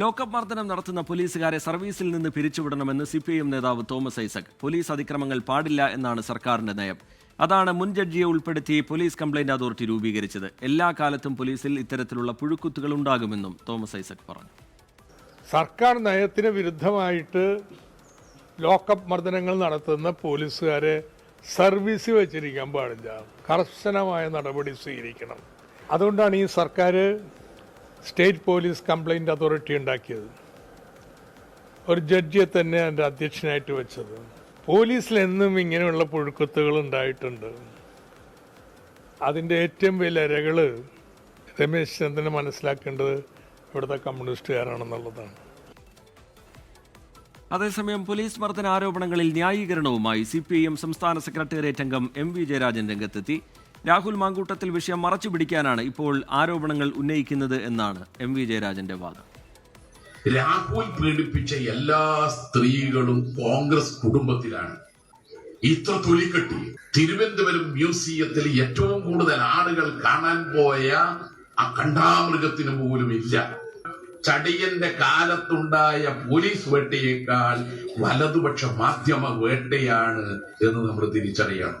Lockup നടത്തുന്ന പോലീസുകാരെ സർവീസിൽ നിന്ന് പിരിച്ചുവിടണമെന്ന് സി പി ഐ എം നേതാവ് തോമസ് ഐസക്. പോലീസ് അതിക്രമങ്ങൾ പാടില്ല എന്നാണ് സർക്കാരിന്റെ നയം. അതാണ് മുൻ ജഡ്ജിയെ ഉൾപ്പെടുത്തി പോലീസ് കംപ്ലൈന്റ് അതോറിറ്റി രൂപീകരിച്ചത്. എല്ലാ കാലത്തും പോലീസിൽ ഇത്തരത്തിലുള്ള പുഴുക്കുത്തുകൾ ഉണ്ടാകുമെന്നും തോമസ് ഐസക് പറഞ്ഞു. സർക്കാർ നയത്തിന് വിരുദ്ധമായിട്ട് ലോക്കപ്പ് മർദ്ദനങ്ങൾ നടത്തുന്ന പോലീസുകാരെ സർവീസിൽ വെച്ചിരിക്കാൻ പാടില്ല. കർശനമായ നടപടി സ്വീകരിക്കണം. അതുകൊണ്ടാണ് ഈ സർക്കാർ സ്റ്റേറ്റ് പോലീസ് കംപ്ലൈന്റ് അതോറിറ്റി ഉണ്ടാക്കിയത്. ഒരു ജഡ്ജിയെ തന്നെ എന്റെ അധ്യക്ഷനായിട്ട് വെച്ചത്. പോലീസിൽ എന്നും ഇങ്ങനെയുള്ള പുഴുക്കത്തുകൾ ഉണ്ടായിട്ടുണ്ട്. അതിന്റെ ഏറ്റവും വലിയ ഇരകൾ രമേശ് ചന്ദ്രന് മനസ്സിലാക്കേണ്ടത് ഇവിടുത്തെ കമ്മ്യൂണിസ്റ്റുകാരാണെന്നുള്ളതാണ്. അതേസമയം പോലീസ് മർദ്ദന ആരോപണങ്ങളിൽ ന്യായീകരണവുമായി സി പി ഐ എം സംസ്ഥാന സെക്രട്ടേറിയറ്റ് അംഗം എം വി ജയരാജൻ രംഗത്തെത്തി. രാഹുൽ മാങ്കൂട്ടത്തിൽ വിഷയം മറച്ചു പിടിക്കാനാണ് ഇപ്പോൾ ആരോപണങ്ങൾ ഉന്നയിക്കുന്നത് എന്നാണ് എം വി ജയരാജന്റെ വാദം. രാഹുൽ പീഡിപ്പിച്ച എല്ലാ സ്ത്രീകളും കോൺഗ്രസ് കുടുംബത്തിലാണ്. ഇത്ര തൊലിക്കെട്ടി തിരുവനന്തപുരം മ്യൂസിയത്തിൽ ഏറ്റവും കൂടുതൽ ആളുകൾ കാണാൻ പോയ ആ കണ്ടാമൃഗത്തിന് പോലും ഇല്ല. ചടിയന്റെ കാലത്തുണ്ടായ പോലീസ് വേട്ടയേക്കാൾ വലതുപക്ഷ മാധ്യമ വേട്ടയാണ് എന്ന് നമ്മൾ തിരിച്ചറിയണം.